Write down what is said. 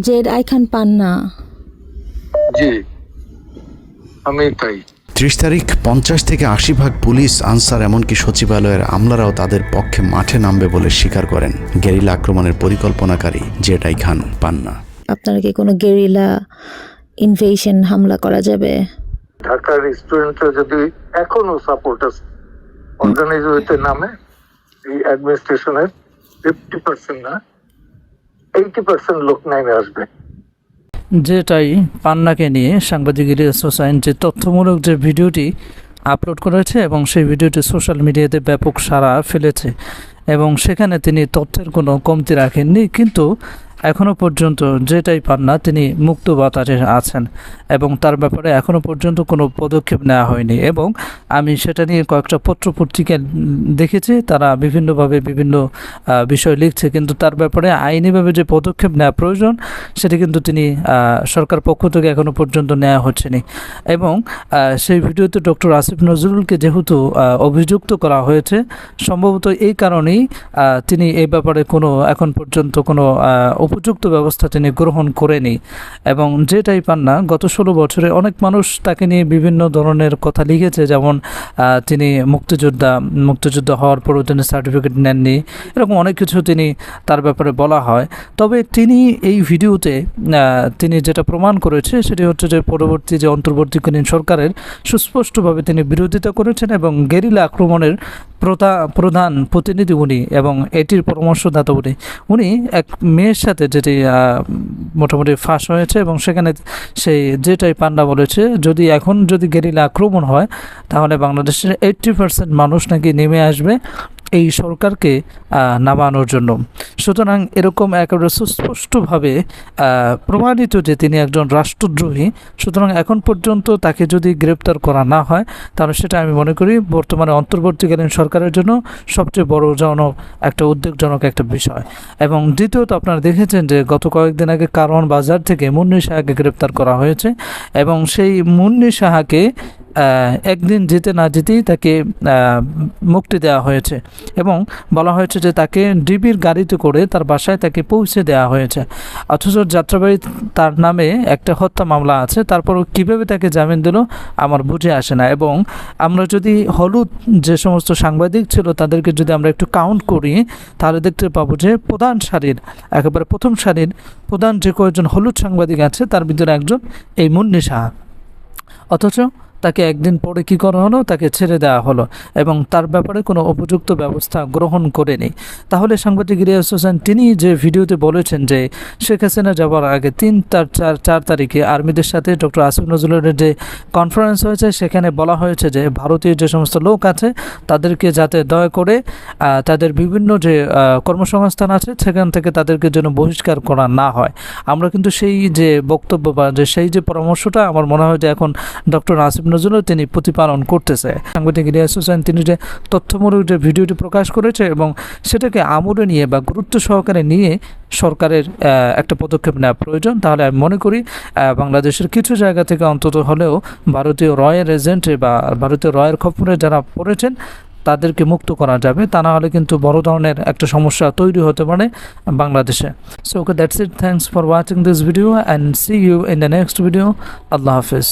Z I খান পান্না জি আমি তাই ত্রিশ তারিখ পঞ্চাশ থেকে আশি ভাগ পুলিশ আনসার এমনকি সচিবালয়ের আমলারাও তাদের পক্ষে মাঠে নামবে বলে স্বীকার করেন গেরিলা আক্রমণের পরিকল্পনাকারী জেটাই খান পান্না আপনারা কি কোনো গেরিলা ইনভেশন হামলা করা যাবে? ঢাকার স্টুডেন্টরা যদি এখনও সাপোর্টার অর্গানাইজ হইতে নামে এই অ্যাডমিনিস্ট্রেশনের ফিফটি পার্সেন্ট না এইটি পার্সেন্ট লোক নেমে আসবে। যেটাই পান্নাকে নিয়ে সাংবাদিক ইলিয়াস যে তথ্যমূলক যে ভিডিওটি আপলোড করেছে এবং সেই ভিডিওটি সোশ্যাল মিডিয়াতে ব্যাপক সাড়া ফেলেছে, এবং সেখানে তিনি তথ্যের কোনো কমতি রাখেননি, কিন্তু এখনও পর্যন্ত যেটাই পান না, তিনি মুক্ত বাতাসে আছেন এবং তার ব্যাপারে এখনও পর্যন্ত কোনো পদক্ষেপ নেওয়া হয়নি এবং আমি সেটা নিয়ে কয়েকটা পত্র পত্রিকা দেখেছি, তারা বিভিন্নভাবে বিভিন্ন বিষয় লিখছে, কিন্তু তার ব্যাপারে আইনিভাবে যে পদক্ষেপ নেওয়া প্রয়োজন, সেটি কিন্তু তিনি সরকার পক্ষ থেকে এখনও পর্যন্ত নেওয়া হচ্ছেনি এবং সেই ভিডিওতে ডক্টর আসিফ নজরুলকে যেহেতু অভিযুক্ত করা হয়েছে, সম্ভবত এই কারণেই তিনি এই ব্যাপারে কোনো, এখন পর্যন্ত কোনো উপযুক্ত ব্যবস্থা তিনি গ্রহণ করেনি এবং যেটাই পান না, গত ষোলো বছরে অনেক মানুষ তাকে নিয়ে বিভিন্ন ধরনের কথা লিখেছে, যেমন তিনি মুক্তিযোদ্ধা, মুক্তিযুদ্ধ হওয়ার পরও তিনি সার্টিফিকেট নেননি, এরকম অনেক কিছু তিনি তার ব্যাপারে বলা হয়। তবে তিনি এই ভিডিওতে তিনি যেটা প্রমাণ করেছে সেটি হচ্ছে যে পরবর্তী যে অন্তর্বর্তীকালীন সরকারের সুস্পষ্টভাবে তিনি বিরোধিতা করেছেন এবং গেরিলা আক্রমণের প্রধা- প্রধান প্রতিনিধি উনি এবং এটির পরামর্শদাতা উনি। উনি এক মেয়ের সাথে যেটি মোটামুটি ফাঁস হয়েছে এবং সেখানে সেই যেটাই পান্ডা বলেছে, যদি এখন যদি গেরিলা আক্রমণ হয়, তাহলে বাংলাদেশের এইট্টি পার্সেন্ট মানুষ নাকি নেমে আসবে। এই সরকারকে নামানোর জন্য। সুতরাং এরকম একেবারে সুস্পষ্টভাবে প্রমাণিত যে তিনি একজন রাষ্ট্রদ্রোহী, সুতরাং এখন পর্যন্ত তাকে যদি গ্রেপ্তার করা না হয়, তাহলে সেটা আমি মনে করি বর্তমানে অন্তর্বর্তীকালীন সরকারের জন্য সবচেয়ে বড় জনক, একটা উদ্বেগজনক একটা বিষয়। এবং দ্বিতীয়ত আপনারা দেখেছেন যে গত কয়েকদিন আগে কারওয়ান বাজার থেকে মুন্নি শাহকে গ্রেপ্তার করা হয়েছে এবং সেই মুন্নি শাহকে একদিন যেতে না যেতেই তাকে মুক্তি দেওয়া হয়েছে এবং বলা হয়েছে যে তাকে ডিবির গাড়িতে করে তার বাসায় তাকে পৌঁছে দেওয়া হয়েছে। অথচ যাত্রাবাড়ি তার নামে একটা হত্যা মামলা আছে, তারপরও কীভাবে তাকে জামিন দিল আমার বুঝে আসে না এবং আমরা যদি হলুদ যে সমস্ত সাংবাদিক ছিল তাদেরকে যদি আমরা একটু কাউন্ট করি, তাহলে দেখতে পাবো যে প্রধান সারির, একেবারে প্রথম সারির প্রধান যে কয়েকজন হলুদ সাংবাদিক আছে, তার ভিতরে একজন এই মুন্নি সাহা। অথচ তাকে একদিন পরে কি করা হলো? তাকে ছেড়ে দেওয়া হলো এবং তার ব্যাপারে কোনো উপযুক্ত ব্যবস্থা গ্রহণ করেনি। তাহলে সাংবাদিক রিয়াজ হোসেন, তিনি যে ভিডিওতে বলেছেন যে শেখ হাসিনা যাওয়ার আগে তিন তার চার চার তারিখে আর্মিদের সাথে ডক্টর আসিফ নজরুলের যে কনফারেন্স হয়েছে, সেখানে বলা হয়েছে যে ভারতীয় যে সমস্ত লোক আছে, তাদেরকে যাতে দয়া করে তাদের বিভিন্ন যে কর্মসংস্থান আছে, সেখান থেকে তাদেরকে যেন বহিষ্কার করা না হয়। আমরা কিন্তু সেই যে বক্তব্য বা যে, সেই যে পরামর্শটা, আমার মনে হয় যে এখন ডক্টর আসিফ নজরুল তিনি প্রতিপালন করতেছে। সাংবাদিক ইলিয়াস হোসেন, তিনি যে তথ্যমূলক যে ভিডিওটি প্রকাশ করেছে এবং সেটাকে আমলে নিয়ে বা গুরুত্ব সহকারে নিয়ে সরকারের একটা পদক্ষেপ নেওয়া প্রয়োজন, তাহলে আমি মনে করি বাংলাদেশের কিছু জায়গা থেকে অন্তত হলেও ভারতীয় রয়ের এজেন্টে বা ভারতীয় রয়ের খপ্পরে যারা পড়েছেন, তাদেরকে মুক্ত করা যাবে। তা না হলে কিন্তু বড় ধরনের একটা সমস্যা তৈরি হতে পারে বাংলাদেশে। So okay that's it thanks for watching this video and see you in the next video Allah Hafiz.